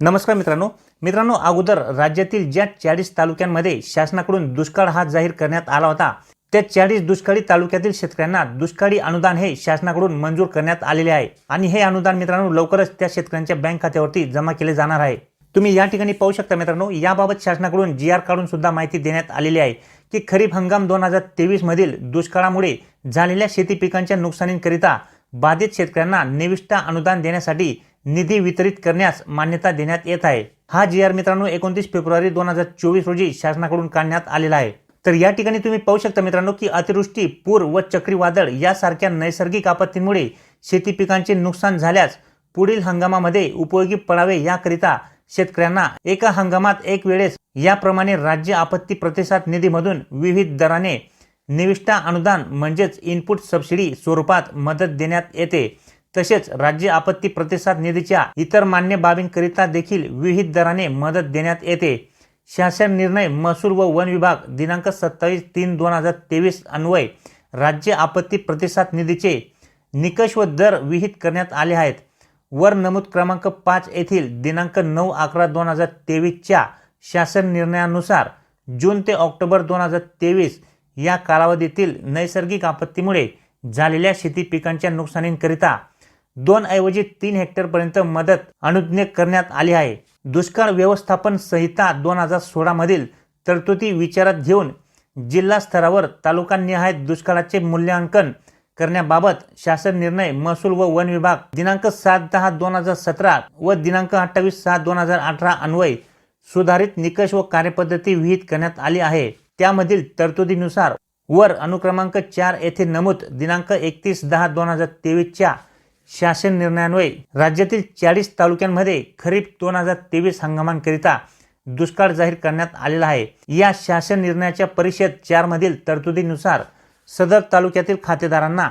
नमस्कार मित्रांनो. मित्रांनो अगोदर राज्यातील ज्या चाळीस तालुक्यांमध्ये शासनाकडून दुष्काळ हा जाहीर करण्यात आला होता त्या चाळीस दुष्काळी तालुक्यातील शेतकऱ्यांना दुष्काळी अनुदान हे शासनाकडून मंजूर करण्यात आलेले आहे. आणि हे अनुदान मित्रांनो लवकरच त्या शेतकऱ्यांच्या बँक खात्यावरती जमा केले जाणार आहे. तुम्ही या ठिकाणी पाहू शकता मित्रांनो याबाबत शासनाकडून जी आर काढून सुद्धा माहिती देण्यात आलेली आहे की खरीप हंगाम दोन हजार तेवीस मधील दुष्काळामुळे झालेल्या शेती पिकांच्या नुकसानीकरिता बाधित शेतकऱ्यांना निविष्ठा अनुदान देण्यासाठी निधी वितरित करण्यास मान्यता देण्यात येत आहे. हा जी आर मित्रांनो एकोणतीस फेब्रुवारी दोन हजार चोवीस रोजी शासनाकडून काढण्यात आलेला आहे. तर या ठिकाणी तुम्ही पाहू शकता मित्रांनो की अतिवृष्टी पूर व चक्रीवादळ यासारख्या नैसर्गिक आपत्तींमुळे शेती पिकांचे नुकसान झाल्यास पुढील हंगामामध्ये उपयोगी पडावे याकरिता शेतकऱ्यांना एका हंगामात एक वेळेस याप्रमाणे राज्य आपत्ती प्रतिसाद निधीमधून विविध दराने निविष्ठा अनुदान म्हणजेच इनपुट सबसिडी स्वरूपात मदत देण्यात येते. तसेच राज्य आपत्ती प्रतिसाद निधीच्या इतर मान्य बाबींकरिता देखील विहित दराने मदत देण्यात येते. शासन निर्णय महसूल व वन विभाग दिनांक सत्तावीस तीन दोन हजार तेवीस अन्वय राज्य आपत्ती प्रतिसाद निधीचे निकष व दर विहित करण्यात आले आहेत. वर नमूद क्रमांक पाच येथील दिनांक नऊ अकरा दोन हजार तेवीसच्या शासन निर्णयानुसार जून ते ऑक्टोबर दोन हजार तेवीस या कालावधीतील नैसर्गिक आपत्तीमुळे झालेल्या शेती पिकांच्या नुकसानीकरिता दोन ऐवजी तीन हेक्टरपर्यंत मदत अनुज्ञ करण्यात आली आहे. दुष्काळ व्यवस्थापन संहिता दोन हजार सोळामधील तरतुदी विचारात घेऊन जिल्हा स्तरावर तालुकानिहाय दुष्काळाचे मूल्यांकन करण्याबाबत शासन निर्णय महसूल व वन विभाग दिनांक सात दहा दोन हजार सतरा व दिनांक अठ्ठावीस सहा दोन हजार अठरा अन्वय सुधारित निकष व कार्यपद्धती विहित करण्यात आली आहे. त्यामधील तरतुदीनुसार वर अनुक्रमांक चार येथे नमूद दिनांक एकतीस दहा दोन हजार तेवीसच्या शासन निर्णयान्वये राज्यातील चाळीस तालुक्यांमध्ये खरीप दोन हजार तेवीस हंगामांकरिता दुष्काळ जाहीर करण्यात आलेला आहे. या शासन निर्णयाच्या परिषद चारमधील तरतुदीनुसार सदर तालुक्यातील खातेदारांना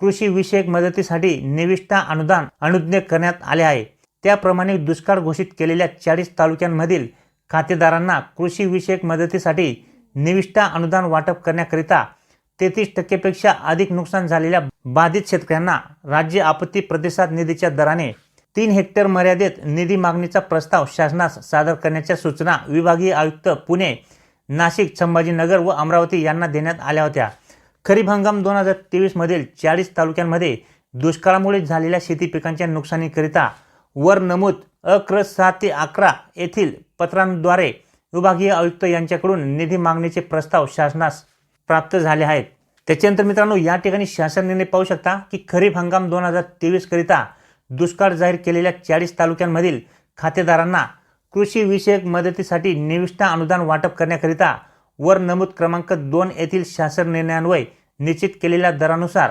कृषी विषयक मदतीसाठी निविष्ठा अनुदान अनुज्ञ करण्यात आले आहे. त्याप्रमाणे दुष्काळ घोषित केलेल्या चाळीस तालुक्यांमधील खातेदारांना कृषी विषयक मदतीसाठी निविष्ठा अनुदान वाटप करण्याकरिता तेहतीस टक्केपेक्षा अधिक नुकसान झालेल्या बाधित शेतकऱ्यांना राज्य आपत्ती प्रतिसाद निधीच्या दराने तीन हेक्टर मर्यादेत निधी मागणीचा प्रस्ताव शासनास सादर करण्याच्या सूचना विभागीय आयुक्त पुणे नाशिक संभाजीनगर व अमरावती यांना देण्यात आल्या होत्या. खरीप हंगाम दोन हजार तेवीसमधील चाळीस तालुक्यांमध्ये दुष्काळामुळे झालेल्या शेती पिकांच्या नुकसानीकरिता वर नमूद अक्र सहा ते अकरा येथील पत्रांद्वारे विभागीय आयुक्त यांच्याकडून निधी मागणीचे प्रस्ताव शासनास प्राप्त झाले आहेत. त्याच्यानंतर मित्रांनो या ठिकाणी शासन निर्णय पाहू शकता की खरीप हंगाम दोन हजार तेवीसकरिता दुष्काळ जाहीर केलेल्या चाळीस तालुक्यांमधील खातेदारांना कृषीविषयक मदतीसाठी निविष्ठा अनुदान वाटप करण्याकरिता वर नमूद क्रमांक दोन येथील शासन निर्णयान्वये निश्चित केलेल्या दरानुसार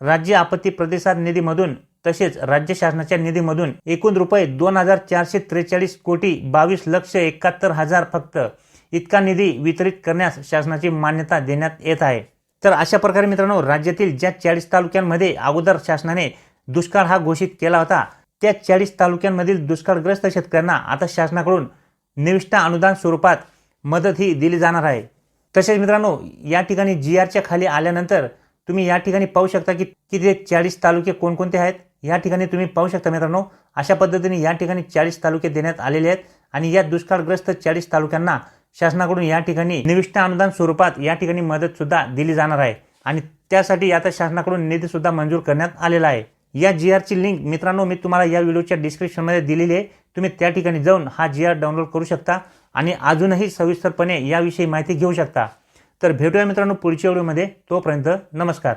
राज्य आपत्ती प्रतिसाद निधीमधून तसेच राज्य शासनाच्या निधीमधून एकूण रुपये दोन हजार चारशे त्रेचाळीस कोटी बावीस लक्ष एकाहत्तर हजार फक्त इतका निधी वितरित करण्यास शासनाची मान्यता देण्यात येत आहे. तर अशा प्रकारे मित्रांनो राज्यातील ज्या चाळीस तालुक्यांमध्ये अगोदर शासनाने दुष्काळ हा घोषित केला होता त्या चाळीस तालुक्यांमधील दुष्काळग्रस्त शेतकऱ्यांना आता शासनाकडून निविष्ट अनुदान स्वरूपात मदत ही दिली जाणार आहे. तसेच मित्रांनो या ठिकाणी जी आरच्या खाली आल्यानंतर तुम्ही या ठिकाणी पाहू शकता की किती चाळीस तालुके कोणकोणते आहेत. या ठिकाणी तुम्ही पाहू शकता मित्रांनो अशा पद्धतीने या ठिकाणी चाळीस तालुके देण्यात आलेले आहेत आणि या दुष्काळग्रस्त चाळीस तालुक्यांना शासनाकडून या ठिकाणी निविष्ट अनुदान स्वरूपात या ठिकाणी मदत सुद्धा दिली जाणार आहे. आणि त्यासाठी आता शासनाकडून निधी सुद्धा मंजूर करण्यात आलेला आहे. या जी आरची लिंक मित्रांनो मी तुम्हाला या व्हिडिओच्या डिस्क्रिप्शनमध्ये दिलेली आहे. तुम्ही त्या ठिकाणी जाऊन हा जी आर डाउनलोड करू शकता आणि अजूनही सविस्तरपणे याविषयी माहिती घेऊ शकता. तर भेटूया मित्रांनो पुढच्या व्हिडिओमध्ये. तोपर्यंत नमस्कार.